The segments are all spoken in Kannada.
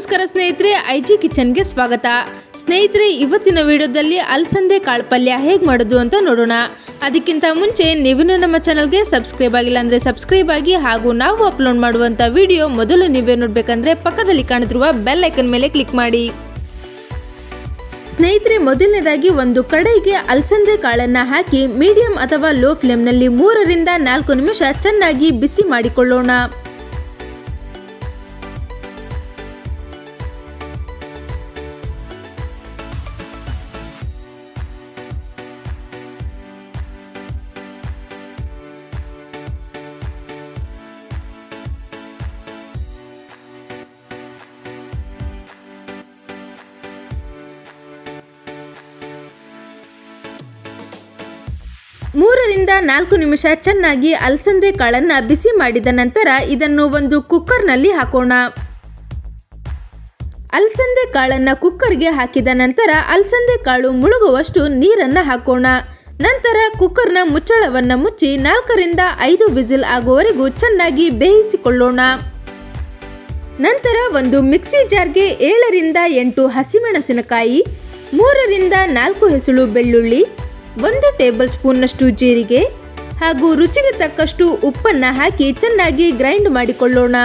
ನಮಸ್ಕಾರ ಸ್ನೇಹಿತರೆ ಐ ಜಿ ಕಿಚನ್ಗೆ ಸ್ವಾಗತ. ಸ್ನೇಹಿತರೆ, ಇವತ್ತಿನ ವಿಡಿಯೋದಲ್ಲಿ ಅಲಸಂದೆ ಕಾಳು ಪಲ್ಯ ಹೇಗೆ ಮಾಡೋದು ಅಂತ ನೋಡೋಣ. ಅದಕ್ಕಿಂತ ಮುಂಚೆ ನೀವಿನ್ನೂ ನಮ್ಮ ಚಾನಲ್ಗೆ ಸಬ್ಸ್ಕ್ರೈಬ್ ಆಗಿಲ್ಲ ಅಂದರೆ ಸಬ್ಸ್ಕ್ರೈಬ್ ಆಗಿ ಹಾಗೂ ನಾವು ಅಪ್ಲೋಡ್ ಮಾಡುವಂಥ ವಿಡಿಯೋ ಮೊದಲು ನೀವೇ ನೋಡಬೇಕಂದ್ರೆ ಪಕ್ಕದಲ್ಲಿ ಕಾಣುತ್ತಿರುವ ಬೆಲ್ ಐಕನ್ ಮೇಲೆ ಕ್ಲಿಕ್ ಮಾಡಿ. ಸ್ನೇಹಿತರೆ, ಮೊದಲನೇದಾಗಿ ಒಂದು ಕಡೆಗೆ ಅಲಸಂದೆ ಕಾಳನ್ನು ಹಾಕಿ ಮೀಡಿಯಂ ಅಥವಾ ಲೋ ಫ್ಲೇಮ್ನಲ್ಲಿ ಮೂರರಿಂದ ನಾಲ್ಕು ನಿಮಿಷ ಚೆನ್ನಾಗಿ ಬಿಸಿ ಮಾಡಿಕೊಳ್ಳೋಣ. ಮೂರರಿಂದ ನಾಲ್ಕು ನಿಮಿಷ ಚೆನ್ನಾಗಿ ಅಲಸಂದೆ ಕಾಳನ್ನ ಬಿಸಿ ಮಾಡಿದ ನಂತರ ಇದನ್ನು ಒಂದು ಕುಕ್ಕರ್ನಲ್ಲಿ ಹಾಕೋಣ. ಅಲಸಂದೆ ಕಾಳನ್ನ ಕುಕ್ಕರ್ಗೆ ಹಾಕಿದ ನಂತರ ಅಲಸಂದೆ ಕಾಳು ಮುಳುಗುವಷ್ಟು ನೀರನ್ನ ಹಾಕೋಣ. ನಂತರ ಕುಕ್ಕರ್ನ ಮುಚ್ಚಳವನ್ನ ಮುಚ್ಚಿ ನಾಲ್ಕರಿಂದ ಐದು ವಿಸಿಲ್ ಆಗುವವರೆಗೂ ಚೆನ್ನಾಗಿ ಬೇಯಿಸಿಕೊಳ್ಳೋಣ. ನಂತರ ಒಂದು ಮಿಕ್ಸಿ ಜಾರ್ಗೆ ಏಳರಿಂದ ಎಂಟು ಹಸಿಮೆಣಸಿನಕಾಯಿ, ಮೂರರಿಂದ ನಾಲ್ಕು ಹೆಸಳು ಬೆಳ್ಳುಳ್ಳಿ ಒಂದು ಟೇಬಲ್ ಸ್ಪೂನ್ನಷ್ಟು ಜೀರಿಗೆ ಹಾಗೂ ರುಚಿಗೆ ತಕ್ಕಷ್ಟು ಉಪ್ಪನ್ನ ಹಾಕಿ ಚೆನ್ನಾಗಿ ಗ್ರೈಂಡ್ ಮಾಡಿಕೊಳ್ಳೋಣ.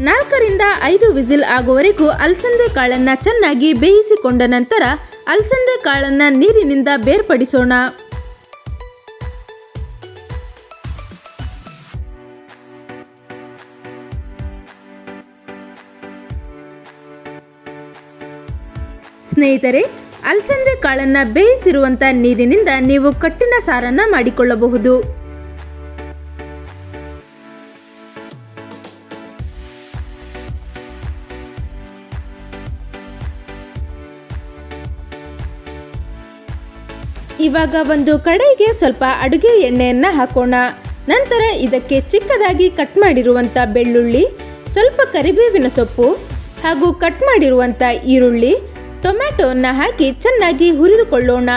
ನಾಲ್ಕರಿಂದ ಐದು ವಿಸಿಲ್ ಆಗುವವರೆಗೂ ಅಲಸಂದೆ ಕಾಳನ್ನ ಚೆನ್ನಾಗಿ ಬೇಯಿಸಿಕೊಂಡ ನಂತರ ಅಲಸಂದೆ ಕಾಳನ್ನ ನೀರಿನಿಂದ ಬೇರ್ಪಡಿಸೋಣ. ಸ್ನೇಹಿತರೆ, ಅಲಸಂದೆ ಕಾಳನ್ನ ಬೇಯಿಸಿರುವಂತ ನೀರಿನಿಂದ ನೀವು ಕಟ್ಟಿನ ಸಾರನ್ನ ಮಾಡಿಕೊಳ್ಳಬಹುದು. ಇವಾಗ ಒಂದು ಕಡೆಗೆ ಸ್ವಲ್ಪ ಅಡುಗೆ ಎಣ್ಣೆಯನ್ನ ಹಾಕೋಣ. ನಂತರ ಇದಕ್ಕೆ ಚಿಕ್ಕದಾಗಿ ಕಟ್ ಮಾಡಿರುವಂತ ಬೆಳ್ಳುಳ್ಳಿ, ಸ್ವಲ್ಪ ಕರಿಬೇವಿನ ಸೊಪ್ಪು ಹಾಗೂ ಕಟ್ ಮಾಡಿರುವಂತ ಈರುಳ್ಳಿ ಟೊಮ್ಯಾಟೊನ್ನ ಹಾಕಿ ಚೆನ್ನಾಗಿ ಹುರಿದುಕೊಳ್ಳೋಣ.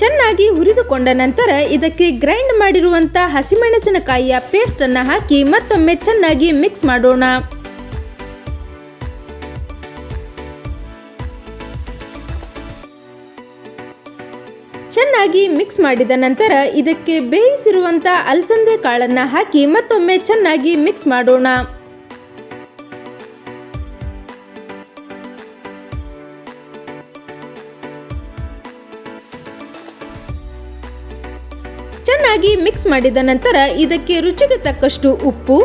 ಚೆನ್ನಾಗಿ ಹುರಿದುಕೊಂಡ ನಂತರ ಇದಕ್ಕೆ ಗ್ರೈಂಡ್ ಮಾಡಿರುವಂತ ಹಸಿಮೆಣಸಿನಕಾಯಿಯ ಪೇಸ್ಟ್ ಅನ್ನ ಹಾಕಿ ಮತ್ತೊಮ್ಮೆ ಚೆನ್ನಾಗಿ ಮಿಕ್ಸ್ ಮಾಡೋಣ. ಚೆನ್ನಾಗಿ ಮಿಕ್ಸ್ ಮಾಡಿದ ನಂತರ ಇದಕ್ಕೆ ಬೇಯಿಸಿರುವಂತ ಅಲಸಂದೆ ಕಾಳನ್ನ ಹಾಕಿ ಮತ್ತೊಮ್ಮೆ ಚೆನ್ನಾಗಿ ಮಿಕ್ಸ್ ಮಾಡೋಣ. ಚೆನ್ನಾಗಿ ಮಿಕ್ಸ್ ಮಾಡಿದ ನಂತರ ಇದಕ್ಕೆ ರುಚಿಗೆ ತಕ್ಕಷ್ಟು ಉಪ್ಪು,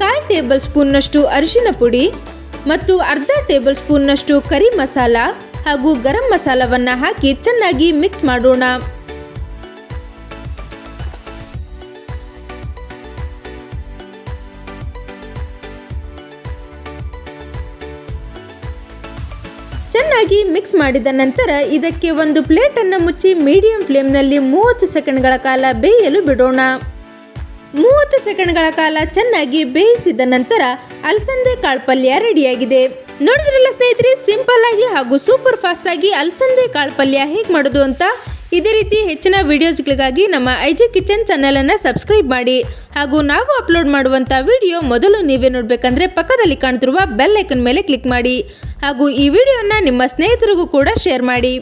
ಕಾಲು ಟೇಬಲ್ ಸ್ಪೂನ್ನಷ್ಟು ಅರಿಶಿನ ಪುಡಿ ಮತ್ತು ಅರ್ಧ ಟೇಬಲ್ ಸ್ಪೂನ್ನಷ್ಟು ಕರಿ ಮಸಾಲ ಹಾಗೂ ಗರಂ ಮಸಾಲವನ್ನ ಹಾಕಿ ಚೆನ್ನಾಗಿ ಮಿಕ್ಸ್ ಮಾಡೋಣ. ಚೆನ್ನಾಗಿ ಮಿಕ್ಸ್ ಮಾಡಿದ ನಂತರ ಇದಕ್ಕೆ ಒಂದು ಪ್ಲೇಟನ್ನು ಮುಚ್ಚಿ ಮೀಡಿಯಂ ಫ್ಲೇಮ್ನಲ್ಲಿ ಮೂವತ್ತು ಸೆಕೆಂಡ್ಗಳ ಕಾಲ ಬೇಯಲು ಬಿಡೋಣ. ಮೂವತ್ತು ಸೆಕೆಂಡ್ಗಳ ಕಾಲ ಚೆನ್ನಾಗಿ ಬೇಯಿಸಿದ ನಂತರ ಅಲಸಂದೆ ಕಾಳು ಪಲ್ಯ ರೆಡಿಯಾಗಿದೆ ನೋಡಿದ್ರಲ್ಲ ಸ್ನೇಹಿತರೆ ಸಿಂಪಲ್ ಆಗಿ ಹಾಗೂ ಸೂಪರ್ ಫಾಸ್ಟ್ ಆಗಿ ಅಲಸಂದೆ ಕಾಳು ಪಲ್ಯ ಹೇಗೆ ಮಾಡೋದು ಅಂತ? ಇದೇ ರೀತಿ ಹೆಚ್ಚಿನ ವಿಡಿಯೋಸ್ಗಳಿಗಾಗಿ ನಮ್ಮ ಐ ಜಿ ಕಿಚನ್ ಚಾನಲನ್ನು ಸಬ್ಸ್ಕ್ರೈಬ್ ಮಾಡಿ. ಹಾಗೂ ನಾವು ಅಪ್ಲೋಡ್ ಮಾಡುವಂಥ ವಿಡಿಯೋ ಮೊದಲು ನೀವೇ ನೋಡಬೇಕಂದ್ರೆ ಪಕ್ಕದಲ್ಲಿ ಕಾಣ್ತಿರುವ ಬೆಲ್ ಐಕನ್ ಮೇಲೆ ಕ್ಲಿಕ್ ಮಾಡಿ. ಹಾಗೂ ಈ ವಿಡಿಯೋನ ನಿಮ್ಮ ಸ್ನೇಹಿತರಿಗೂ ಕೂಡ ಶೇರ್ ಮಾಡಿ.